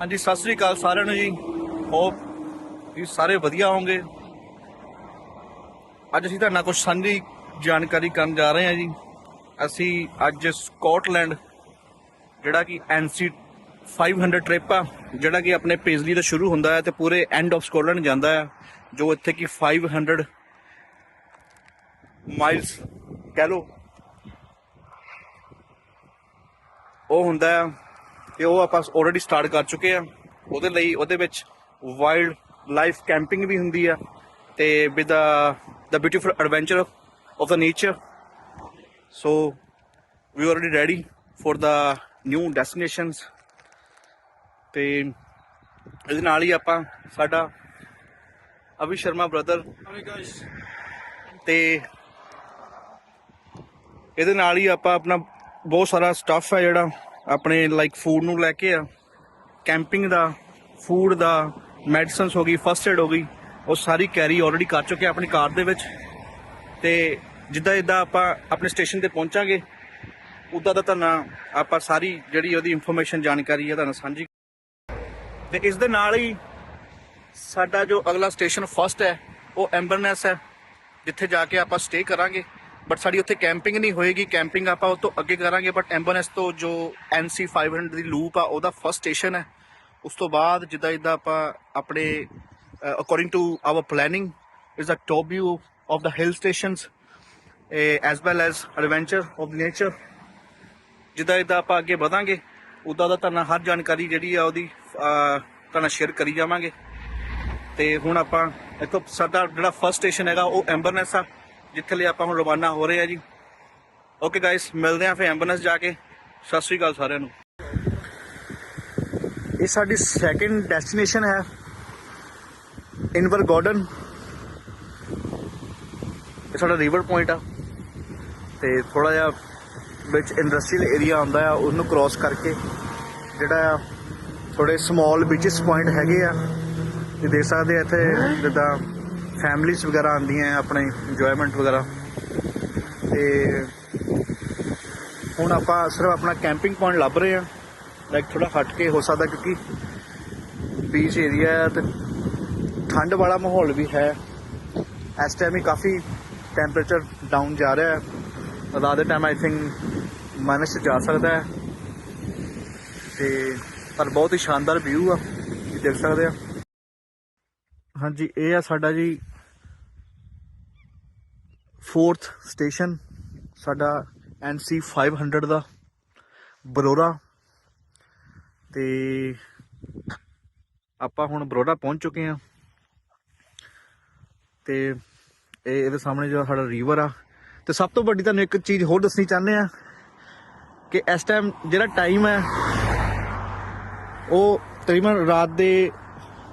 ਹਾਂਜੀ, ਸਤਿ ਸ੍ਰੀ ਅਕਾਲ ਸਾਰਿਆਂ ਨੂੰ ਜੀ। ਹੋਪ ਤੁਸੀਂ ਸਾਰੇ ਵਧੀਆ ਹੋਵੋਗੇ। ਅੱਜ ਅਸੀਂ ਤੁਹਾਡੇ ਨਾਲ ਕੁਝ ਸਾਂਝੀ ਜਾਣਕਾਰੀ ਕਰਨ ਜਾ ਰਹੇ ਹਾਂ ਜੀ। ਅਸੀਂ ਅੱਜ ਸਕਾਟਲੈਂਡ, ਜਿਹੜਾ ਕਿ ਐਨਸੀ 500 ਟ੍ਰਿਪ ਆ, ਜਿਹੜਾ ਕਿ ਆਪਣੇ ਪੇਜ਼ਲੀ ਤੋਂ ਸ਼ੁਰੂ ਹੁੰਦਾ ਹੈ ਤੇ ਪੂਰੇ ਐਂਡ ਆਫ ਸਕਾਟਲੈਂਡ ਜਾਂਦਾ ਹੈ, ਜੋ ਇੱਥੇ ਕਿ 500 ਮਾਈਲਸ ਕਹਿ ਲਓ। ਉਹ ਹੁੰਦਾ ਹੈ ਤੇ ਉਹ ਆਪਾਂ ਆਲਰੇਡੀ ਸਟਾਰਟ ਕਰ ਚੁੱਕੇ ਆ। ਉਹਦੇ ਲਈ ਉਹਦੇ ਵਿੱਚ ਵਾਈਲਡ ਲਾਈਫ ਕੈਂਪਿੰਗ ਵੀ ਹੁੰਦੀ ਆ ਤੇ with the beautiful adventure of the nature so we already ready for the new destinations ਤੇ ਇਹਦੇ ਨਾਲ ਹੀ ਆਪਾਂ ਸਾਡਾ ਅਭੀ ਸ਼ਰਮਾ ਬ੍ਰਦਰ ਤੇ ਇਹਦੇ ਨਾਲ ਹੀ ਆਪਾਂ ਆਪਣਾ ਬਹੁਤ ਸਾਰਾ ਸਟੱਫ ਹੈ ਜਿਹੜਾ। ਆਪਣੇ ਲਾਈਕ ਫੂਡ ਨੂੰ ਲੈ ਕੇ ਆ। ਕੈਂਪਿੰਗ ਦਾ ਫੂਡ ਦਾ ਮੈਡੀਸਨਸ ਹੋ ਗਈ ਫਸਟ ਏਡ ਹੋ ਗਈ, ਉਹ ਸਾਰੀ ਕੈਰੀ ਆਲਰੇਡੀ ਕਰ ਚੁੱਕੇ ਆਪਣੀ ਕਾਰ ਦੇ ਵਿੱਚ। ਤੇ ਜਿੱਦਾਂ ਜਿੱਦਾਂ ਆਪਾਂ ਆਪਣੇ ਸਟੇਸ਼ਨ ਤੇ ਪਹੁੰਚਾਂਗੇ, ਉਦਾਂ ਦਾ ਤੁਹਾਨੂੰ ਆਪਾਂ ਸਾਰੀ ਜਿਹੜੀ ਉਹਦੀ ਇਨਫੋਰਮੇਸ਼ਨ ਜਾਣਕਾਰੀ ਹੈ ਤੁਹਾਨੂੰ ਸਾਂਝੀ ਤੇ ਇਸ ਦੇ ਨਾਲ ਹੀ ਸਾਡਾ ਜੋ ਅਗਲਾ ਸਟੇਸ਼ਨ ਫਸਟ ਹੈ, ਉਹ ਐਂਬਰਨੈਸ ਹੈ, ਜਿੱਥੇ ਜਾ ਕੇ ਆਪਾਂ ਸਟੇ ਕਰਾਂਗੇ। ਬਟ ਸਾਡੀ ਉੱਥੇ ਕੈਂਪਿੰਗ ਨਹੀਂ ਹੋਏਗੀ। ਕੈਂਪਿੰਗ ਆਪਾਂ ਉਹ ਤੋਂ ਅੱਗੇ ਕਰਾਂਗੇ ਬਟ ਐਂਬਰਨੈਸ ਤੋਂ ਜੋ NC 500 ਦੀ ਲੂਪ ਆ, ਉਹਦਾ ਫਸਟ ਸਟੇਸ਼ਨ ਹੈ। ਉਸ ਤੋਂ ਬਾਅਦ ਜਿੱਦਾਂ ਜਿੱਦਾਂ ਆਪਾਂ ਆਪਣੇ according to our planning is a top view of the hill stations as well as adventure of nature ਜਿੱਦਾਂ ਜਿੱਦਾਂ ਆਪਾਂ ਅੱਗੇ ਵਧਾਂਗੇ, ਉਦਾਂ ਦਾ ਤੁਹਾਨੂੰ ਹਰ ਜਾਣਕਾਰੀ ਜਿਹੜੀ ਆ ਉਹਦੀ ਤੁਹਾਨੂੰ ਸ਼ੇਅਰ ਕਰੀ ਜਾਵਾਂਗੇ। ਤੇ ਹੁਣ ਆਪਾਂ, ਇੱਥੋਂ ਸਾਡਾ ਜਿਹੜਾ ਫਸਟ ਸਟੇਸ਼ਨ ਹੈਗਾ, ਉਹ ਐਂਬਰਨੈਸ ਆ। ਜਿੱਥੇ ਲਈ ਆਪਾਂ ਹੁਣ ਰਵਾਨਾ ਹੋ ਰਹੇ ਆ ਜੀ। ਓਕੇ ਗਾਇਸ ਮਿਲਦੇ ਆਂ ਫਿਰ ਐਂਬੂਲੈਂਸ ਜਾ ਕੇ। ਸਤਿ ਸ੍ਰੀ ਅਕਾਲ ਸਾਰਿਆਂ ਨੂੰ। ਇਹ ਸਾਡੀ ਸੈਕਿੰਡ ਡੈਸਟੀਨੇਸ਼ਨ ਹੈ। ਇਨਵਰ ਗਾਰਡਨ ਇਹ ਸਾਡਾ ਰਿਵਰ ਪੁਆਇੰਟ ਆ। ਤੇ ਥੋੜਾ ਜਿਹਾ ਵਿੱਚ ਇੰਡਸਟਰੀਅਲ ਏਰੀਆ ਆਉਂਦਾ ਆ, ਉਹਨੂੰ ਕ੍ਰਾਸ ਕਰਕੇ ਜਿਹੜਾ ਆ ਥੋੜੇ ਸਮਾਲ ਬੀਚਸ ਪੁਆਇੰਟ ਹੈਗੇ ਆ। ਤੇ ਦੇਖ ਸਕਦੇ ਆ ਇੱਥੇ ਜਿੱਦਾਂ ਫੈਮਲੀਜ਼ ਵਗੈਰਾ ਆਉਂਦੀਆਂ ਆਪਣੇ ਇੰਜੋਇਮੈਂਟ ਵਗੈਰਾ। ਤੇ ਹੁਣ ਆਪਾਂ ਸਿਰਫ ਆਪਣਾ ਕੈਂਪਿੰਗ ਪੁਆਇੰਟ ਲੱਭ ਰਹੇ ਆ ਲਾਈਕ ਥੋੜਾ ਹਟ ਕੇ ਹੋ ਸਕਦਾ ਕਿਉਂਕਿ ਬੀਚ ਏਰੀਆ ਹੈ ਤੇ ਠੰਡ ਵਾਲਾ ਮਾਹੌਲ ਵੀ ਹੈ। ਇਸ ਟਾਈਮ ਹੀ ਕਾਫੀ ਟੈਂਪਰੇਚਰ ਡਾਊਨ ਜਾ ਰਿਹਾ ਹੈ। ਰਾਤ ਦੇ ਟਾਈਮ ਆਈ ਥਿੰਕ ਮਾਈਨਸ 'ਚ ਜਾ ਸਕਦਾ ਹੈ। ਤੇ ਪਰ ਬਹੁਤ ਹੀ ਸ਼ਾਨਦਾਰ ਵਿਊ ਆ, ਤੁਸੀਂ ਦੇਖ ਸਕਦੇ ਆ। ਹਾਂਜੀ, ਇਹ ਆ ਸਾਡਾ ਜੀ ਫੋਰਥ ਸਟੇਸ਼ਨ ਸਾਡਾ NC 500 ਦਾ ਬਰੋਰਾ ਤੇ ਆਪਾਂ ਹੁਣ ਬਰੋਰਾ ਪਹੁੰਚ ਚੁੱਕੇ ਆ ਤੇ ਇਹ ਇਹਦੇ ਸਾਹਮਣੇ ਜਿਹੜਾ ਸਾਡਾ ਰਿਵਰ ਆ। ਤੇ ਸਭ ਤੋਂ ਵੱਡੀ ਤੁਹਾਨੂੰ ਇੱਕ ਚੀਜ਼ ਹੋਰ ਦੱਸਣੀ ਚਾਹੁੰਦੇ ਆ ਕਿ ਇਸ ਟਾਈਮ ਜਿਹੜਾ ਟਾਈਮ ਹੈ, ਉਹ ਤਕਰੀਬਨ ਰਾਤ ਦੇ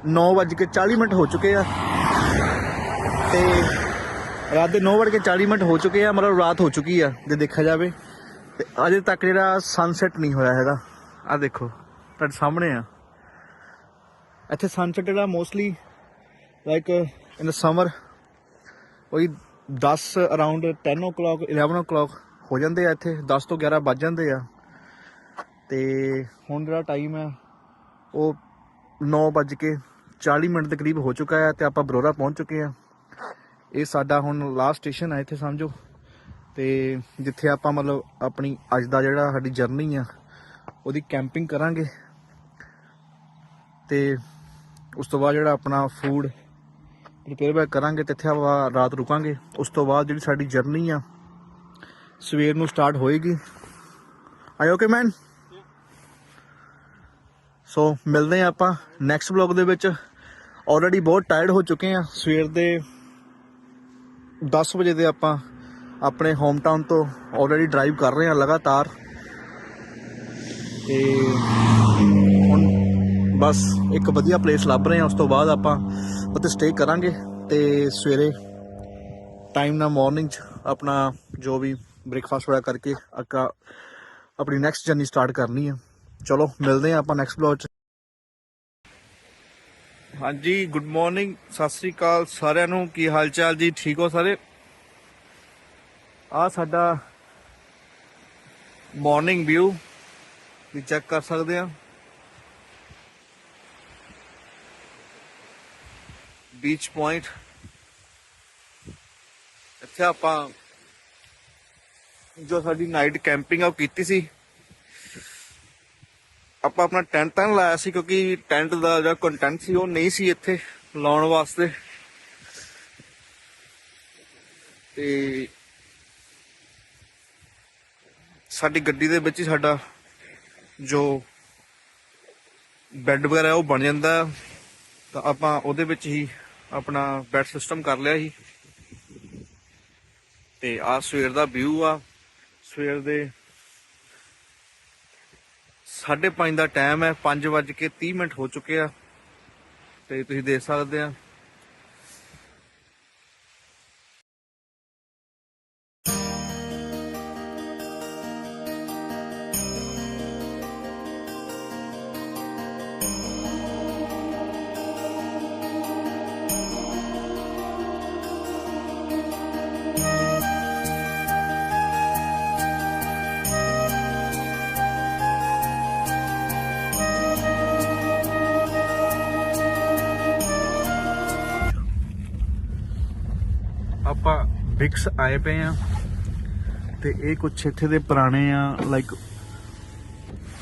9:40 ਮਿੰਟ ਹੋ ਚੁੱਕੇ ਆ। ਤੇ ਰਾਤ ਦੇ 9:40 ਮਿੰਟ ਹੋ ਚੁੱਕੇ ਆ, ਮਤਲਬ ਰਾਤ ਹੋ ਚੁੱਕੀ ਆ, ਜੇ ਦੇਖਿਆ ਜਾਵੇ। ਤੇ ਅਜੇ ਤੱਕ ਜਿਹੜਾ ਸਨਸੈਟ ਨਹੀਂ ਹੋਇਆ ਹੈਗਾ। ਆ ਦੇਖੋ, ਤੁਹਾਡੇ ਸਾਹਮਣੇ ਆ। ਇੱਥੇ ਸਨਸੈਟ ਜਿਹੜਾ mostly like in the summer ਕੋਈ 10 ਅਰਾਊਂਡ 10 o'clock 11 o'clock ਹੋ ਜਾਂਦੇ ਆ ਇੱਥੇ 10 ਤੋਂ 11 ਵੱਜ ਜਾਂਦੇ ਆ। ਤੇ ਹੁਣ ਜਿਹੜਾ ਟਾਈਮ ਆ, ਉਹ 9 ਵੱਜ ਕੇ 40 ਮਿੰਟ ਦੇ ਕਰੀਬ ਹੋ ਚੁੱਕਾ ਹੈ ਤੇ ਆਪਾਂ ਬਰੋਰਾ ਪਹੁੰਚ ਚੁੱਕੇ ਆ ਇਹ ਸਾਡਾ ਹੁਣ ਲਾਸਟ ਸਟੇਸ਼ਨ ਹੈ ਇੱਥੇ ਸਮਝੋ। ਤੇ ਜਿੱਥੇ ਆਪਾਂ ਮਤਲਬ ਆਪਣੀ ਅੱਜ ਦਾ ਜਿਹੜਾ ਸਾਡੀ ਜਰਨੀ ਆ ਉਹਦੀ ਕੈਂਪਿੰਗ ਕਰਾਂਗੇ। ਤੇ ਉਸ ਤੋਂ ਬਾਅਦ ਜਿਹੜਾ ਆਪਣਾ ਫੂਡ ਪ੍ਰਿਪੇਅਰ ਬੈਕ ਕਰਾਂਗੇ ਤੇ ਇੱਥੇ ਆਪਾਂ ਰਾਤ ਰੁਕਾਂਗੇ। ਉਸ ਤੋਂ ਬਾਅਦ ਜਿਹੜੀ ਸਾਡੀ ਜਰਨੀ ਆ ਸਵੇਰ ਨੂੰ ਸਟਾਰਟ ਹੋਏਗੀ। ਆਈ ਓਕੇ ਮੈਨ ਸੋ ਮਿਲਦੇ ਆ ਆਪਾਂ ਨੈਕਸਟ ਵਲੌਗ ਦੇ ਵਿੱਚ। ਆਲਰੇਡੀ ਬਹੁਤ ਟਾਇਰਡ ਹੋ ਚੁੱਕੇ ਆ ਸਵੇਰ ਦੇ 10 ਵਜੇ ਦੇ ਆਪਾਂ ਆਪਣੇ ਹੋਮ ਟਾਊਨ ਤੋਂ ਆਲਰੇਡੀ ਡਰਾਈਵ ਕਰ ਰਹੇ ਆ ਲਗਾਤਾਰ। ਤੇ ਹੁਣ ਬਸ ਇੱਕ ਵਧੀਆ ਪਲੇਸ ਲੱਭ ਰਹੇ ਆ ਉਸ ਤੋਂ ਬਾਅਦ ਆਪਾਂ ਉੱਥੇ ਸਟੇ ਕਰਾਂਗੇ ਤੇ ਸਵੇਰੇ ਟਾਈਮ ਨਾਲ ਮਾਰਨਿੰਗ ਚ ਆਪਣਾ ਜੋ ਵੀ ਬ੍ਰੇਕਫਾਸਟ ਵਗੈਰਾ ਕਰਕੇ ਅੱਗਾ ਆਪਣੀ ਨੈਕਸਟ ਜਰਨੀ ਸਟਾਰਟ ਕਰਨੀ ਆ ਚਲੋ, ਮਿਲਦੇ ਆ ਆਪਾਂ ਨੈਕਸਟ ਬਲੌਗ ਚ। ਹਾਂਜੀ ਗੁੱਡ ਮਾਰਨਿੰਗ ਸਤਿ ਸ੍ਰੀ ਅਕਾਲ ਸਾਰਿਆਂ ਨੂੰ। ਕੀ ਹਾਲ ਚਾਲ ਜੀ? ਠੀਕ ਹੋ ਸਾਰੇ? ਆ ਸਾਡਾ ਮਾਰਨਿੰਗ ਵਿਊ ਵੀ ਚੈੱਕ ਕਰ ਸਕਦੇ ਆ ਬੀਚ ਪੁਆਇੰਟ ਇੱਥੇ ਆਪਾਂ ਜੋ ਸਾਡੀ ਨਾਈਟ ਕੈਂਪਿੰਗ ਆ ਕੀਤੀ ਸੀ। ਆਪਾਂ ਆਪਣਾ ਟੈਂਟ ਤਾਂ ਲਾਇਆ ਸੀ ਕਿਉਂਕਿ ਟੈਂਟ ਦਾ ਜਿਹੜਾ ਕੰਟੈਂਟ ਸੀ ਉਹ ਨਹੀਂ ਸੀ ਇੱਥੇ ਲਾਉਣ ਵਾਸਤੇ। ਤੇ ਸਾਡੀ ਗੱਡੀ ਦੇ ਵਿੱਚ ਹੀ ਸਾਡਾ ਜੋ ਬੈੱਡ ਵਗੈਰਾ ਉਹ ਬਣ ਜਾਂਦਾ। ਤਾਂ ਆਪਾਂ ਉਹਦੇ ਵਿੱਚ ਹੀ ਆਪਣਾ ਬੈੱਡ ਸਿਸਟਮ ਕਰ ਲਿਆ ਸੀ। ਤੇ ਆ ਸਵੇਰ ਦਾ ਵਿਊ ਆ। ਸਵੇਰ ਦੇ 5:30 ਦਾ ਟਾਈਮ ਹੈ 5:30 ਮਿੰਟ ਹੋ ਚੁੱਕੇ ਆ। ਤੇ ਤੁਸੀਂ ਦੇਖ ਸਕਦੇ ਆ। ਆਪਾਂ ਬਿਕਸ ਆਏ ਪਏ ਆ ਤੇ ਇਹ ਕੁਛ ਇੱਥੇ ਦੇ ਪੁਰਾਣੇ ਆ ਲਾਈਕ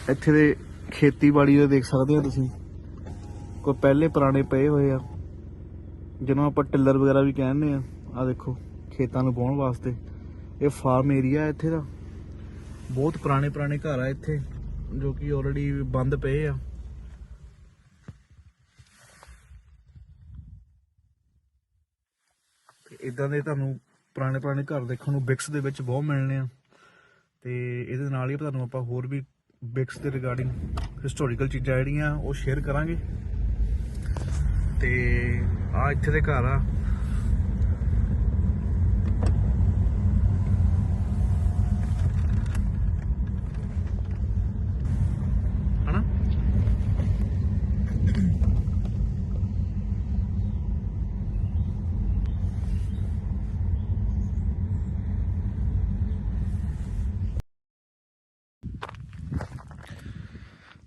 ਇੱਥੇ ਦੇ ਖੇਤੀਬਾੜੀ ਦੇ ਦੇਖ ਸਕਦੇ ਆ ਤੁਸੀਂ। ਕੋਈ ਪਹਿਲੇ ਪੁਰਾਣੇ ਪਏ ਹੋਏ ਆ, ਜਿਹਨੂੰ ਆਪਾਂ ਟਿੱਲਰ ਵਗੈਰਾ ਵੀ ਕਹਿੰਦੇ ਆ। ਆ ਦੇਖੋ, ਖੇਤਾਂ ਨੂੰ ਵਾਹੁਣ ਵਾਸਤੇ। ਇਹ ਫਾਰਮ ਏਰੀਆ ਇੱਥੇ ਦਾ। ਬਹੁਤ ਪੁਰਾਣੇ ਪੁਰਾਣੇ ਘਰ ਆ ਇੱਥੇ, ਜੋ ਕਿ ਆਲਰੇਡੀ ਬੰਦ ਪਏ ਆ। ਇਦਾਂ ਦੇ ਤੁਹਾਨੂੰ ਪੁਰਾਣੇ ਪੁਰਾਣੇ ਘਰ ਦੇਖਣ ਨੂੰ ਬਿਕਸ ਦੇ ਵਿੱਚ ਬਹੁਤ ਮਿਲਣੇ ਆ। ਤੇ ਇਹਦੇ ਨਾਲ ਹੀ ਤੁਹਾਨੂੰ ਆਪਾਂ ਹੋਰ ਵੀ ਬਿਕਸ ਦੇ ਰਿਗਾਰਡਿੰਗ ਹਿਸਟੋਰੀਕਲ ਚੀਜ਼ਾਂ ਜਿਹੜੀਆਂ ਉਹ ਸ਼ੇਅਰ ਕਰਾਂਗੇ। ਤੇ ਆ ਇੱਥੇ ਦੇ ਘਰ ਆ।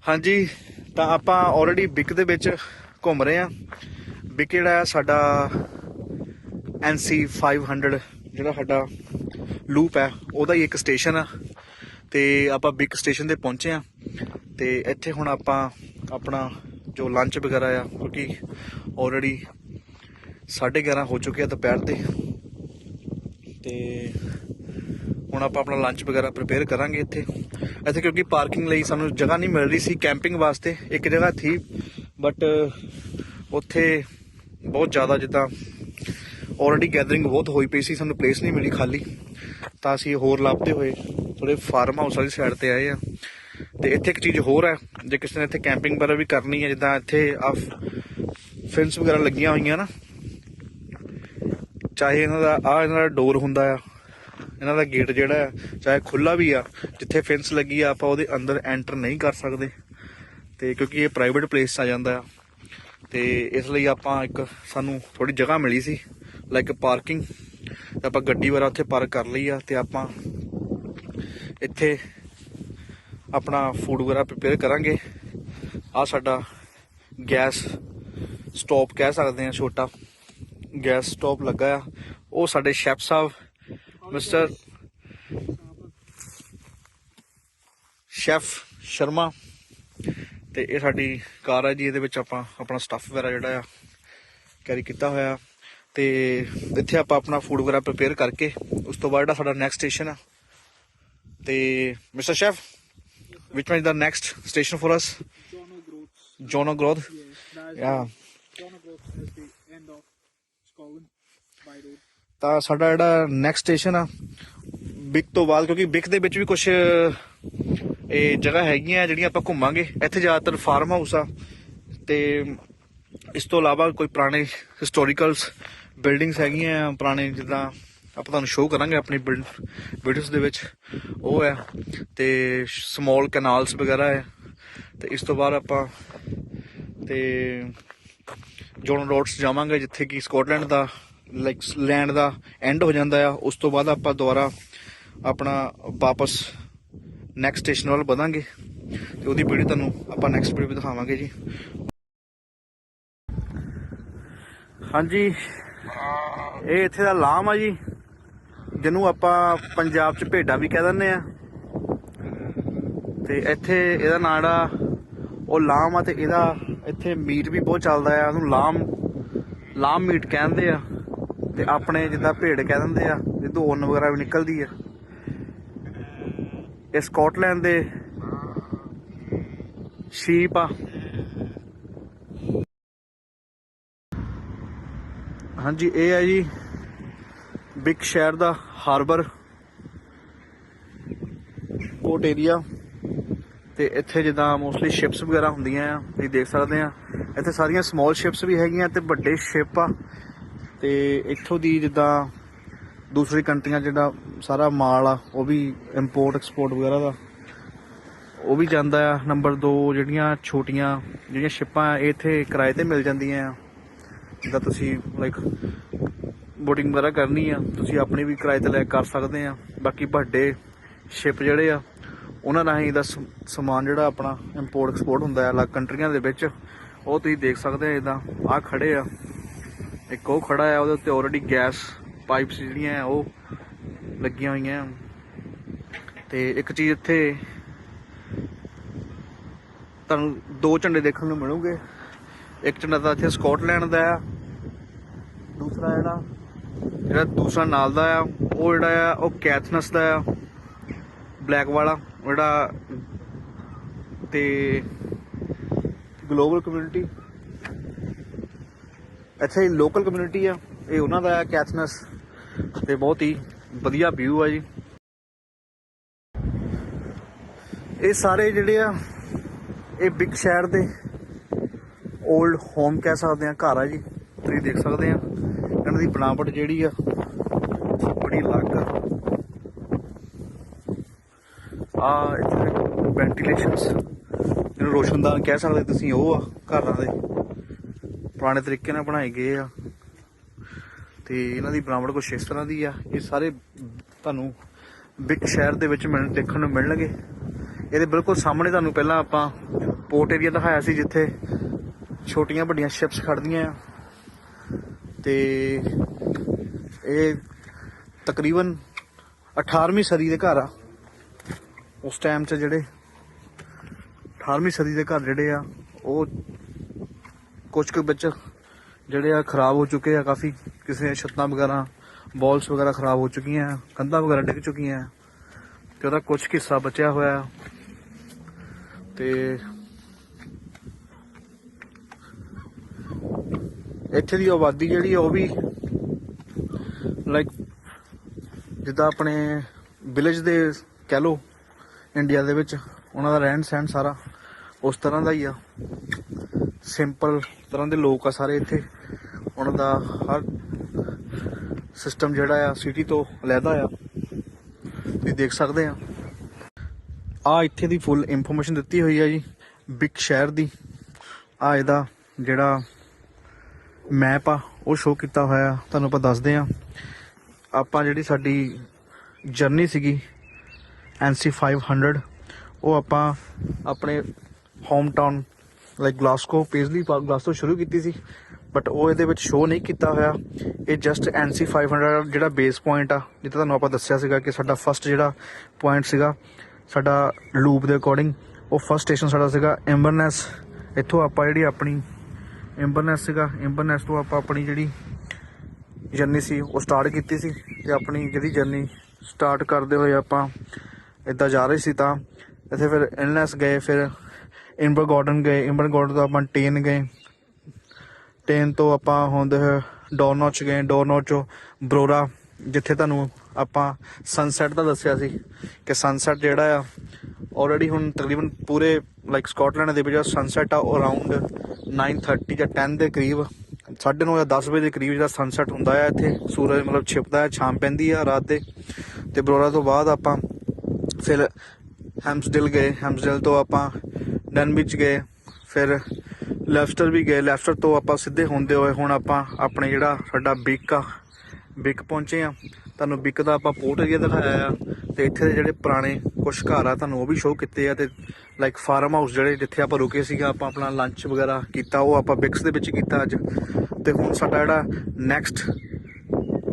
ਹਾਂਜੀ, ਤਾਂ ਆਪਾਂ ਆਲਰੇਡੀ ਬਿਕ ਦੇ ਵਿੱਚ ਘੁੰਮ ਰਹੇ ਆ ਬਿਕ ਜਿਹੜਾ ਆ ਸਾਡਾ NC 500 ਜਿਹੜਾ ਸਾਡਾ ਲੂਪ ਹੈ, ਉਹਦਾ ਹੀ ਇੱਕ ਸਟੇਸ਼ਨ ਆ। ਤੇ ਆਪਾਂ ਬਿਕ ਸਟੇਸ਼ਨ ਤੇ ਪਹੁੰਚੇ ਆ ਤੇ ਇੱਥੇ ਹੁਣ ਆਪਾਂ ਆਪਣਾ ਜੋ ਲੰਚ ਵਗੈਰਾ ਆ, ਕਿਉਂਕਿ ਆਲਰੇਡੀ 11:30 ਹੋ ਚੁੱਕੇ ਆ ਦੁਪਹਿਰ 'ਤੇ ਤੇ ਹੁਣ ਆਪਾਂ ਆਪਣਾ ਲੰਚ ਵਗੈਰਾ ਪ੍ਰਪੇਅਰ ਕਰਾਂਗੇ ਇੱਥੇ। ਇੱਥੇ ਕਿਉਂਕਿ ਪਾਰਕਿੰਗ ਲਈ ਸਾਨੂੰ ਜਗ੍ਹਾ ਨਹੀਂ ਮਿਲ ਰਹੀ ਸੀ ਕੈਂਪਿੰਗ ਵਾਸਤੇ, ਇੱਕ ਜਗ੍ਹਾ ਥੀ ਬਟ ਉੱਥੇ ਬਹੁਤ ਜ਼ਿਆਦਾ ਜਿੱਦਾਂ ਆਲਰੇਡੀ ਗੈਦਰਿੰਗ ਬਹੁਤ ਹੋਈ ਪਈ ਸੀ, ਸਾਨੂੰ ਪਲੇਸ ਨਹੀਂ ਮਿਲੀ ਖਾਲੀ। ਤਾਂ ਅਸੀਂ ਹੋਰ ਲੱਭਦੇ ਹੋਏ ਥੋੜੇ ਫਾਰਮ ਹਾਊਸ ਵਾਲੀ ਸਾਈਡ ਤੇ ਆਏ ਆ। ਤੇ ਇੱਥੇ ਇੱਕ ਚੀਜ਼ ਹੋਰ ਹੈ, ਜੇ ਕਿਸੇ ਨੇ ਇੱਥੇ ਕੈਂਪਿੰਗ ਵਗੈਰਾ ਵੀ ਕਰਨੀ ਹੈ, ਜਿੱਦਾਂ ਇੱਥੇ ਆ ਫਿੰਸ ਵਗੈਰਾ ਲੱਗੀਆਂ ਹੋਈਆਂ ਨਾ, ਚਾਹੇ ਇਹਨਾਂ ਦਾ ਆ ਇਹਨਾਂ ਦਾ ਡੋਰ ਹੁੰਦਾ ਆ ਇਹਨਾਂ ਦਾ ਗੇਟ ਜਿਹੜਾ ਆ ਚਾਹੇ ਖੁੱਲਾ ਵੀ ਆ, ਜਿੱਥੇ ਫੈਂਸ ਲੱਗੀ ਆ, ਆਪਾਂ ਉਹਦੇ ਅੰਦਰ ਐਂਟਰ ਨਹੀਂ ਕਰ ਸਕਦੇ। ਤੇ ਕਿਉਂਕਿ ਇਹ ਪ੍ਰਾਈਵੇਟ ਪਲੇਸ ਆ ਜਾਂਦਾ ਆ। ਤੇ ਇਸ ਲਈ ਆਪਾਂ ਇੱਕ ਸਾਨੂੰ ਥੋੜੀ ਜਗ੍ਹਾ ਮਿਲੀ ਸੀ ਲਾਈਕ ਪਾਰਕਿੰਗ ਤੇ ਆਪਾਂ ਗੱਡੀ ਵਾਰਾ ਉੱਥੇ ਪਾਰਕ ਕਰ ਲਈ ਆ, ਤੇ ਆਪਾਂ ਇੱਥੇ ਆਪਣਾ ਫੂਡ ਵਗੈਰਾ ਪ੍ਰਿਪੇਅਰ ਕਰਾਂਗੇ। ਆ ਸਾਡਾ ਗੈਸ ਸਟੋਪ ਕਹਿ ਸਕਦੇ ਆ ਛੋਟਾ। ਗੈਸ ਸਟੋਪ ਲੱਗਾ ਆ। ਉਹ ਸਾਡੇ ਸ਼ੈਫ ਸਾਹਿਬ ਮਿਸਟਰ ਸ਼ੈਫ ਸ਼ਰਮਾ ਤੇ ਇਹ ਸਾਡੀ ਕਾਰ ਹੈ ਜੀ ਇਹਦੇ ਵਿੱਚ ਆਪਾਂ ਆਪਣਾ ਸਟੱਫ ਵਗੈਰਾ ਜਿਹੜਾ ਆ ਕੈਰੀ ਕੀਤਾ ਹੋਇਆ। ਤੇ ਇੱਥੇ ਆਪਾਂ ਆਪਣਾ ਫੂਡ ਵਗੈਰਾ ਪ੍ਰਿਪੇਅਰ ਕਰਕੇ ਉਸ ਤੋਂ ਬਾਅਦ ਜਿਹੜਾ ਸਾਡਾ ਨੈਕਸਟ ਸਟੇਸ਼ਨ ਆ। ਤੇ mister chef which one is the next station for us? Jono jono growth Yes, Yeah. the Jono Groats is the end of Scotland by road. ਤਾਂ ਸਾਡਾ ਜਿਹੜਾ ਨੈਕਸਟ ਸਟੇਸ਼ਨ ਆ ਬਿਕ ਤੋਂ ਬਾਅਦ ਕਿਉਂਕਿ ਬਿਕ ਦੇ ਵਿੱਚ ਵੀ ਕੁਝ ਇਹ ਜਗ੍ਹਾ ਹੈਗੀਆਂ ਜਿਹੜੀਆਂ ਆਪਾਂ ਘੁੰਮਾਂਗੇ। ਇੱਥੇ ਜ਼ਿਆਦਾਤਰ ਫਾਰਮ ਹਾਊਸ ਆ ਤੇ ਇਸ ਤੋਂ ਇਲਾਵਾ ਕੋਈ ਪੁਰਾਣੇ ਹਿਸਟੋਰੀਕਲਸ ਬਿਲਡਿੰਗਸ ਹੈਗੀਆਂ ਆ, ਪੁਰਾਣੇ ਜਿੱਦਾਂ ਆਪਾਂ ਤੁਹਾਨੂੰ ਸ਼ੋਅ ਕਰਾਂਗੇ ਆਪਣੀ ਵੀਡੀਓਜ਼ ਦੇ ਵਿੱਚ। ਉਹ ਹੈ ਤੇ ਸਮਾਲ ਕੈਨਾਲਸ ਵਗੈਰਾ ਹੈ ਤੇ ਇਸ ਤੋਂ ਬਾਅਦ ਆਪਾਂ ਤੇ ਜੋਨ ਰੋਡਸ ਜਾਵਾਂਗੇ ਜਿੱਥੇ ਕਿ ਸਕਾਟਲੈਂਡ ਦਾ ਲਾਈਕ ਲੈਂਡ ਦਾ ਐਂਡ ਹੋ ਜਾਂਦਾ ਆ, ਉਸ ਤੋਂ ਬਾਅਦ ਆਪਾਂ ਦੁਬਾਰਾ ਆਪਣਾ ਵਾਪਸ ਨੈਕਸਟ ਸਟੇਸ਼ਨ ਵੱਲ ਵਧਾਂਗੇ ਤੇ ਉਹਦੀ ਵੀਡੀਓ ਤੁਹਾਨੂੰ ਆਪਾਂ ਨੈਕਸਟ ਵੀਡੀਓ ਦਿਖਾਵਾਂਗੇ ਜੀ। ਹਾਂਜੀ। ਇਹ ਇੱਥੇ ਦਾ ਲਾਮ ਆ ਜੀ, ਜਿਹਨੂੰ ਆਪਾਂ ਪੰਜਾਬ 'ਚ ਭੇਡਾ ਵੀ ਕਹਿ ਦਿੰਦੇ ਆ। ਤੇ ਇੱਥੇ ਇਹਦਾ ਨਾਂ ਜਿਹੜਾ, ਉਹ ਲਾਮ ਆ ਤੇ ਇਹਦਾ ਇੱਥੇ ਮੀਟ ਵੀ ਬਹੁਤ ਚੱਲਦਾ ਆ, ਉਹਨੂੰ ਲਾਮ ਲਾਮ ਮੀਟ ਕਹਿੰਦੇ ਆ। ਤੇ ਆਪਣੇ ਜਿੱਦਾਂ ਭੇਡ ਕਹਿ ਦਿੰਦੇ ਆ ਜਿੱਦੋਂ ਉੱਨ ਵਗੈਰਾ ਵੀ ਨਿਕਲਦੀ ਆ। ਇਹ ਸਕਾਟਲੈਂਡ ਦੇ ਸ਼ੀਪ ਆ। ਹਾਂਜੀ, ਇਹ ਹੈ ਜੀ ਬਿਗ ਸ਼ਹਿਰ ਦਾ ਹਾਰਬਰ ਪੋਰਟ ਏਰੀਆ ਤੇ ਇੱਥੇ ਜਿੱਦਾਂ ਮੋਸਟਲੀ ਸ਼ਿਪਸ ਵਗੈਰਾ ਹੁੰਦੀਆਂ ਆ, ਤੁਸੀਂ ਦੇਖ ਸਕਦੇ ਆ। ਇੱਥੇ ਸਾਰੀਆਂ ਸਮਾਲ ਸ਼ਿਪਸ ਵੀ ਹੈਗੀਆਂ ਤੇ ਵੱਡੇ ਸ਼ਿਪ ਆ। ਤੇ ਇੱਥੋਂ ਦੀ ਜਿੱਦਾਂ ਦੂਸਰੀ ਕੰਟਰੀਆਂ 'ਚ ਜਿਹੜਾ ਸਾਰਾ ਮਾਲ ਆ, ਉਹ ਵੀ ਇੰਪੋਰਟ ਐਕਸਪੋਰਟ ਵਗੈਰਾ ਦਾ, ਉਹ ਵੀ ਜਾਂਦਾ ਆ। ਨੰਬਰ 2 ਜਿਹੜੀਆਂ ਛੋਟੀਆਂ, ਜਿਹੜੀਆਂ ਸ਼ਿਪਾਂ ਆ, ਇਹ ਇੱਥੇ ਕਿਰਾਏ ਤੇ ਮਿਲ ਜਾਂਦੀਆਂ ਆ। ਜਿੱਦਾਂ ਤੁਸੀਂ ਲਾਈਕ ਬੋਟਿੰਗ ਵਗੈਰਾ ਕਰਨੀ ਆ, ਤੁਸੀਂ ਆਪਣੀ ਵੀ ਕਿਰਾਏ ਤੇ ਲੈ ਕੇ ਕਰ ਸਕਦੇ ਆ। ਬਾਕੀ ਵੱਡੇ ਸ਼ਿਪ ਜਿਹੜੇ ਆ, ਉਹਨਾਂ ਰਾਹੀਂ ਦਾ ਸ- ਸਮਾਨ ਜਿਹੜਾ ਆਪਣਾ ਇੰਪੋਰਟ ਐਕਸਪੋਰਟ ਹੁੰਦਾ ਹੈ ਅਲੱਗ ਕੰਟਰੀਆਂ ਦੇ ਵਿੱਚ, ਉਹ ਤੁਸੀਂ ਦੇਖ ਸਕਦੇ ਆ ਇਦਾਂ ਆ ਖੜੇ ਆ। ਇੱਕ ਉਹ ਖੜਾ ਆ, ਉਹਦੇ ਉੱਤੇ ਆਲਰੇਡੀ ਗੈਸ ਪਾਈਪਸ ਜਿਹੜੀਆਂ ਉਹ ਲੱਗੀਆਂ ਹੋਈਆਂ ਆ। ਤੇ ਇੱਕ ਚੀਜ਼ ਇੱਥੇ ਤੁਹਾਨੂੰ ਦੋ ਝੰਡੇ ਦੇਖਣ ਨੂੰ ਮਿਲੂਗੇ ਇੱਕ ਝੰਡਾ ਤਾਂ ਇੱਥੇ ਸਕਾਟਲੈਂਡ ਦਾ ਆ, ਦੂਸਰਾ ਜਿਹੜਾ ਜਿਹੜਾ ਦੂਸਰਾ ਨਾਲ ਦਾ ਆ, ਉਹ ਜਿਹੜਾ ਆ, ਉਹ ਕੈਥਨਸ ਦਾ ਆ ਬਲੈਕ ਵਾਲਾ ਜਿਹੜਾ ਤੇ ਗਲੋਬਲ ਕਮਿਊਨਿਟੀ ਇੱਥੇ ਲੋਕਲ ਕਮਿਊਨਿਟੀ ਆ। ਇਹ ਉਹਨਾਂ ਦਾ ਆ ਕੈਥਨਸ ਤੇ ਬਹੁਤ ਹੀ ਵਧੀਆ ਵਿਊ ਆ ਜੀ। ਇਹ ਸਾਰੇ ਜਿਹੜੇ ਆ, ਇਹ ਬਿਗ ਸ਼ਹਿਰ ਦੇ 올ਡ ਹੋਮ ਕਹਿ ਸਕਦੇ ਆ, ਘਰ ਆ ਜੀ। ਤੁਸੀਂ ਦੇਖ ਸਕਦੇ ਆ, ਇਹਨਾਂ ਦੀ ਬਣਾਵਟ ਜਿਹੜੀ ਆ, ਬੜੀ ਅਲੱਗ ਆ। ਆ ਇੱਥੇ ਵੈਂਟੀਲੇਸ਼ਨਸ ਇਹਨੂੰ ਰੋਸ਼ਨਦਾਨ ਕਹਿ ਸਕਦੇ ਤੁਸੀਂ, ਉਹ ਆ ਘਰਾਂ ਦੇ। ਪੁਰਾਣੇ ਤਰੀਕੇ ਨਾਲ ਬਣਾਏ ਗਏ ਆ। ਤੇ ਇਹਨਾਂ ਦੀ ਬਣਾਵਟ ਕੁਛ ਇਸ ਤਰ੍ਹਾਂ ਦੀ ਆ। ਇਹ ਸਾਰੇ ਤੁਹਾਨੂੰ ਬਿਗ ਸ਼ਹਿਰ ਦੇ ਵਿੱਚ ਮਿਲਣ, ਦੇਖਣ ਨੂੰ ਮਿਲਣਗੇ। ਇਹਦੇ ਬਿਲਕੁਲ ਸਾਹਮਣੇ ਤੁਹਾਨੂੰ ਪਹਿਲਾਂ ਆਪਾਂ ਪੋਰਟ ਏਰੀਆ ਦਿਖਾਇਆ ਸੀ, ਜਿੱਥੇ ਛੋਟੀਆਂ ਵੱਡੀਆਂ ਸ਼ਿਪਸ ਖੜਦੀਆਂ ਆ। ਤੇ ਇਹ ਤਕਰੀਬਨ 18ਵੀਂ ਸਦੀ ਦੇ ਘਰ ਆ। ਉਸ ਟਾਈਮ 'ਚ ਜਿਹੜੇ 18ਵੀਂ ਸਦੀ ਦੇ ਘਰ ਜਿਹੜੇ ਆ, ਉਹ ਕੁਝ ਕੁ ਵਿੱਚ ਜਿਹੜੇ ਆ ਖਰਾਬ ਹੋ ਚੁੱਕੇ ਆ, ਕਾਫੀ ਕਿਸੇ ਦੀਆਂ ਛੱਤਾਂ ਵਗੈਰਾ, ਬਾਲਸ ਵਗੈਰਾ ਖਰਾਬ ਹੋ ਚੁੱਕੀਆਂ, ਕੰਧਾਂ ਵਗੈਰਾ ਡਿੱਗ ਚੁੱਕੀਆਂ ਆ ਤੇ ਉਹਦਾ ਕੁਝ ਕੁ ਹਿੱਸਾ ਬਚਿਆ ਹੋਇਆ। ਆ ਤੇ ਇੱਥੇ ਦੀ ਆਬਾਦੀ ਜਿਹੜੀ ਆ, ਉਹ ਵੀ ਲਾਈਕ ਜਿੱਦਾਂ ਆਪਣੇ ਵਿਲੇਜ ਦੇ ਕਹਿ ਲੋ ਇੰਡੀਆ ਦੇ ਵਿੱਚ, ਉਹਨਾਂ ਦਾ ਰਹਿਣ ਸਹਿਣ ਸਾਰਾ ਉਸ ਤਰ੍ਹਾਂ ਦਾ ਹੀ ਆ। ਸਿੰਪਲ ਤਰ੍ਹਾਂ ਦੇ ਲੋਕ ਆ ਸਾਰੇ ਇੱਥੇ। ਉਹਨਾਂ ਦਾ ਹਰ ਸਿਸਟਮ ਜਿਹੜਾ ਆ ਸਿਟੀ ਤੋਂ ਅਲੱਗਾ ਆ। ਤੁਸੀਂ ਦੇਖ ਸਕਦੇ ਆ। ਆ ਇੱਥੇ ਦੀ ਫੁੱਲ ਇਨਫੋਰਮੇਸ਼ਨ ਦਿੱਤੀ ਹੋਈ ਆ ਜੀ ਬਿਗ ਸ਼ਹਿਰ ਦੀ। ਆ ਇਹਦਾ ਜਿਹੜਾ ਮੈਪ ਆ, ਉਹ ਸ਼ੋਅ ਕੀਤਾ ਹੋਇਆ, ਤੁਹਾਨੂੰ ਆਪਾਂ ਦੱਸਦੇ ਆ। ਆਪਾਂ ਜਿਹੜੀ ਸਾਡੀ ਜਰਨੀ ਸੀਗੀ NC 500 ਉਹ ਆਪਾਂ ਆਪਣੇ home town like Glasgow Paisley Glasgow ਸ਼ੁਰੂ ਕੀਤੀ ਸੀ ਬਟ ਉਹ ਇਹਦੇ ਵਿੱਚ ਸ਼ੋਅ ਨਹੀਂ ਕੀਤਾ ਹੋਇਆ। ਇਹ ਜਸਟ NC 500 ਜਿਹੜਾ ਬੇਸ ਪੁਆਇੰਟ ਆ, ਜਿੱਥੇ ਤੁਹਾਨੂੰ ਆਪਾਂ ਦੱਸਿਆ ਸੀਗਾ ਕਿ ਸਾਡਾ ਫਰਸਟ ਜਿਹੜਾ ਪੁਆਇੰਟ ਸੀਗਾ, ਸਾਡਾ ਲੂਪ ਦੇ ਅਕੋਰਡਿੰਗ ਉਹ ਫਰਸਟ ਸਟੇਸ਼ਨ ਸਾਡਾ ਸੀਗਾ ਇੰਬਰਨੈਸ ਇੱਥੋਂ ਆਪਾਂ ਜਿਹੜੀ ਆਪਣੀ ਇੰਬਰਨੈਸ ਸੀਗਾ ਇੰਬਰਨੈਸ ਤੋਂ ਆਪਾਂ ਆਪਣੀ ਜਿਹੜੀ ਜਰਨੀ ਸੀ, ਉਹ ਸਟਾਰਟ ਕੀਤੀ ਸੀ, ਤੇ ਆਪਣੀ ਜਿਹੜੀ ਜਰਨੀ ਸਟਾਰਟ ਕਰਦੇ ਹੋਏ ਆਪਾਂ ਇੱਦਾਂ ਜਾ ਰਹੇ ਸੀ ਤਾਂ, ਇੱਥੇ ਫਿਰ ਇਨਲੈਸ ਗਏ, ਫਿਰ ਇੰਬਰ ਗਾਰਡਨ ਗਏ ਇੰਬਰ ਗਾਰਡਨ ਤੋਂ ਆਪਾਂ ਟੇਨ ਗਏ। ਟੇਨ ਤੋਂ ਆਪਾਂ ਹੁੰਦੇ ਹੋਏ ਡੋਰਨੋਚ ਗਏ ਡੋਰਨੋਚ ਚੋਂ ਬਰੋਰਾ ਜਿੱਥੇ ਤੁਹਾਨੂੰ ਆਪਾਂ ਸਨਸੈਟ ਦਾ ਦੱਸਿਆ ਸੀ ਕਿ ਸਨਸੈਟ ਜਿਹੜਾ ਆ ਆਲਰੇਡੀ ਹੁਣ ਤਕਰੀਬਨ ਪੂਰੇ ਲਾਈਕ ਸਕਾਟਲੈਂਡ ਦੇ ਵਿੱਚ ਸਨਸੈਟ ਆ ਅਰਾਊਂਡ 9:30 ਜਾਂ 10 ਦੇ ਕਰੀਬ 9:30 ਜਾਂ 10 ਵਜੇ ਦੇ ਕਰੀਬ ਜਿਹੜਾ ਸਨਸੈਟ ਹੁੰਦਾ ਆ ਇੱਥੇ, ਸੂਰਜ ਮਤਲਬ ਛਿਪਦਾ ਹੈ ਸ਼ਾਮ ਪੈਂਦੀ ਆ ਰਾਤ ਦੇ। ਤੇ ਬਰੋਰਾ ਤੋਂ ਬਾਅਦ ਆਪਾਂ ਫਿਰ ਹੈਮਸਡਿਲ ਗਏ ਹੈਮਸਡਿਲ ਤੋਂ ਆਪਾਂ ਡਨਬਿਚ ਗਏ, ਫਿਰ ਲੈਫਸਟਰ ਵੀ ਗਏ। ਲੈਫਸਟਰ ਤੋਂ ਆਪਾਂ ਸਿੱਧੇ ਹੁੰਦੇ ਹੋਏ ਹੁਣ ਆਪਾਂ ਆਪਣੇ ਜਿਹੜਾ ਸਾਡਾ ਬਿਕ ਆ, ਬਿਕ ਪਹੁੰਚੇ ਆ। ਤੁਹਾਨੂੰ ਬਿਕ ਦਾ ਆਪਾਂ ਪੋਰਟ ਏਰੀਆ ਦਿਖਾਇਆ ਆ ਤੇ ਇੱਥੇ ਦੇ ਜਿਹੜੇ ਪੁਰਾਣੇ ਕੁਝ ਘਰ ਆ, ਤੁਹਾਨੂੰ ਉਹ ਵੀ ਸ਼ੋਅ ਕੀਤੇ ਆ ਤੇ ਲਾਈਕ ਫਾਰਮ ਹਾਊਸ ਜਿਹੜੇ ਜਿੱਥੇ ਆਪਾਂ ਰੁਕੇ ਸੀਗਾ, ਆਪਾਂ ਆਪਣਾ ਲੰਚ ਵਗੈਰਾ ਕੀਤਾ, ਉਹ ਆਪਾਂ ਬਿਕਸ ਦੇ ਵਿੱਚ ਕੀਤਾ ਅੱਜ। ਤੇ ਹੁਣ ਸਾਡਾ ਜਿਹੜਾ ਨੈਕਸਟ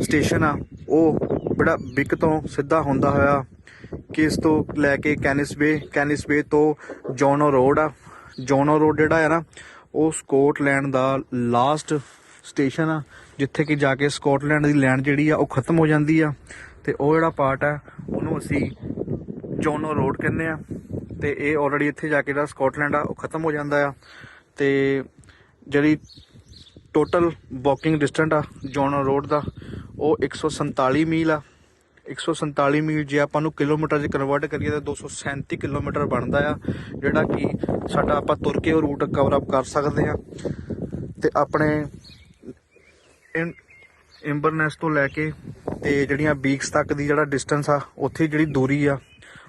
ਸਟੇਸ਼ਨ ਆ, ਉਹ ਬੜਾ ਬਿਕ ਤੋਂ ਸਿੱਧਾ ਹੁੰਦਾ ਹੋਇਆ। ਕਿਸ ਤੋਂ ਲੈ ਕੇ ਕੈਨਿਸ ਬੇ ਤੋਂ ਜੋਨੋ ਰੋਡ ਆ। ਜੋਨੋ ਰੋਡ ਜਿਹੜਾ ਹੈ ਨਾ, ਉਹ ਸਕਾਟਲੈਂਡ ਦਾ ਲਾਸਟ ਸਟੇਸ਼ਨ ਆ, ਜਿੱਥੇ ਕਿ ਜਾ ਕੇ ਸਕਾਟਲੈਂਡ ਦੀ ਲੈਂਡ ਜਿਹੜੀ ਆ, ਉਹ ਖਤਮ ਹੋ ਜਾਂਦੀ ਆ। ਤੇ ਉਹ ਜਿਹੜਾ ਪਾਰਟ ਆ, ਉਹਨੂੰ ਅਸੀਂ ਜੋਨੋ ਰੋਡ ਕਹਿੰਦੇ ਆ। ਤੇ ਇਹ ਆਲਰੇਡੀ ਇੱਥੇ ਜਾ ਕੇ ਜਿਹੜਾ ਸਕਾਟਲੈਂਡ ਆ, ਉਹ ਖਤਮ ਹੋ ਜਾਂਦਾ ਆ। ਤੇ ਜਿਹੜੀ ਟੋਟਲ ਵਾਕਿੰਗ ਡਿਸਟੈਂਸ ਆ, ਜੋਨੋ ਰੋਡ ਦਾ, ਉਹ 147 ਮੀਲ ਆ। 147 ਮੀਲ ਜੇ ਆਪਾਂ ਨੂੰ ਕਿਲੋਮੀਟਰ 'ਚ ਕਨਵਰਟ ਕਰੀਏ ਤਾਂ 237 ਕਿਲੋਮੀਟਰ ਬਣਦਾ ਆ, ਜਿਹੜਾ ਕਿ ਸਾਡਾ ਆਪਾਂ ਤੁਰ ਕੇ ਉਹ ਰੂਟ ਕਵਰ ਅਪ ਕਰ ਸਕਦੇ ਆ ਤੇ ਆਪਣੇ ਇਨ- ਇੰਬਰਨੈਸ ਤੋਂ ਲੈ ਕੇ ਤੇ ਜਿਹੜੀਆਂ ਬੀਕਸ ਤੱਕ ਦੀ ਜਿਹੜਾ ਡਿਸਟੈਂਸ ਆ, ਉੱਥੇ ਜਿਹੜੀ ਦੂਰੀ ਆ,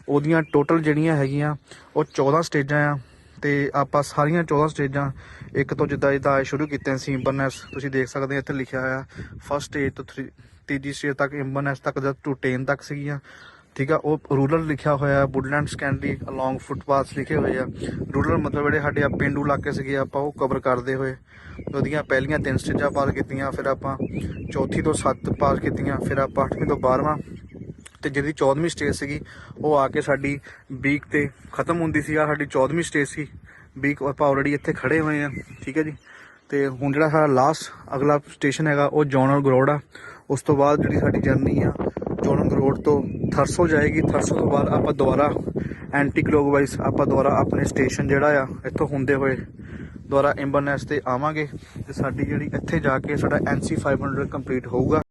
ਉਹਦੀਆਂ ਟੋਟਲ ਜਿਹੜੀਆਂ ਹੈਗੀਆਂ, ਉਹ 14 ਸਟੇਜਾਂ ਆ। ਤੇ ਆਪਾਂ ਸਾਰੀਆਂ 14 ਸਟੇਜਾਂ ਇੱਕ ਤੋਂ ਜਿੱਦਾਂ ਜਿੱਦਾਂ ਆਏ ਸ਼ੁਰੂ ਕੀਤੀਆਂ ਸੀ ਇੰਬਰਨੈਸ ਤੁਸੀਂ ਦੇਖ ਸਕਦੇ ਹੋ ਇੱਥੇ ਲਿਖਿਆ ਹੋਇਆ ਫਸਟ ਸਟੇਜ ਤੋਂ ਥਰੀ- ਤੀਜੀ ਸਟੇਜ ਤੱਕ ਇੰਬਰਨੈਸ ਤੱਕ ਜਦ ਟੂ 10 ਤੱਕ ਸੀਗੀਆਂ, ਠੀਕ ਆ, ਉਹ ਰੂਰਲ ਲਿਖਿਆ ਹੋਇਆ ਹੈ ਵੁੱਡਲੈਂਡ ਸਕੈਂਡਰੀ ਅਲੋਂਗ ਫੁੱਟਪਾਥਸ ਲਿਖੇ ਹੋਏ ਆ। ਰੂਰਲ ਮਤਲਬ ਜਿਹੜੇ ਸਾਡੇ ਆ ਪਿੰਡੂ ਇਲਾਕੇ ਸੀਗੇ, ਆਪਾਂ ਉਹ ਕਵਰ ਕਰਦੇ ਹੋਏ। ਉਹਦੀਆਂ ਪਹਿਲੀਆਂ ਤਿੰਨ ਸਟੇਜਾਂ ਪਾਰ ਕੀਤੀਆਂ, ਫਿਰ ਆਪਾਂ ਚੌਥੀ ਤੋਂ ਸੱਤ ਪਾਰ ਕੀਤੀਆਂ, ਫਿਰ ਆਪਾਂ 8ਵੀਂ ਤੋਂ 12ਵਾਂ ਤੇ ਜਿਹਦੀ 14ਵੀਂ ਸਟੇਜ ਸੀਗੀ, ਉਹ ਆ ਕੇ ਸਾਡੀ ਵੀਕ ਤੇ ਖਤਮ ਹੁੰਦੀ ਸੀ। ਆ ਸਾਡੀ 14ਵੀਂ ਸਟੇਜ ਸੀ। ਵੀਕ ਆਪਾਂ ਆਲਰੇਡੀ ਇੱਥੇ ਖੜੇ ਹੋਏ ਆ, ਠੀਕ ਹੈ ਜੀ। ਤੇ ਹੁਣ ਜਿਹੜਾ ਸਾਡਾ ਲਾਸਟ ਅਗਲਾ ਸਟੇਸ਼ਨ ਹੈਗਾ, ਉਹ ਜੌਨਲ ਗਰੋਡ ਆ। ਉਸ ਤੋਂ ਬਾਅਦ ਜਿਹੜੀ ਸਾਡੀ ਜਰਨੀ ਆ ਜੌਨਲ ਰੋਡ ਤੋਂ ਥਰਸੋ ਜਾਏਗੀ। ਥਰਸੋ ਤੋਂ ਬਾਅਦ ਆਪਾਂ ਦੁਬਾਰਾ ਐਂਟੀ ਕਲੋਕਵਾਈਜ਼ ਆਪਾਂ ਦੁਬਾਰਾ ਆਪਣੇ ਸਟੇਸ਼ਨ ਜਿਹੜਾ ਆ, ਇੱਥੋਂ ਹੁੰਦੇ ਹੋਏ ਦੁਬਾਰਾ ਇੰਬਰਨੈਸ ਤੇ ਆਵਾਂਗੇ ਤੇ ਸਾਡੀ ਜਿਹੜੀ ਇੱਥੇ ਜਾ ਕੇ ਸਾਡਾ NC 500 ਕੰਪਲੀਟ ਹੋਊਗਾ।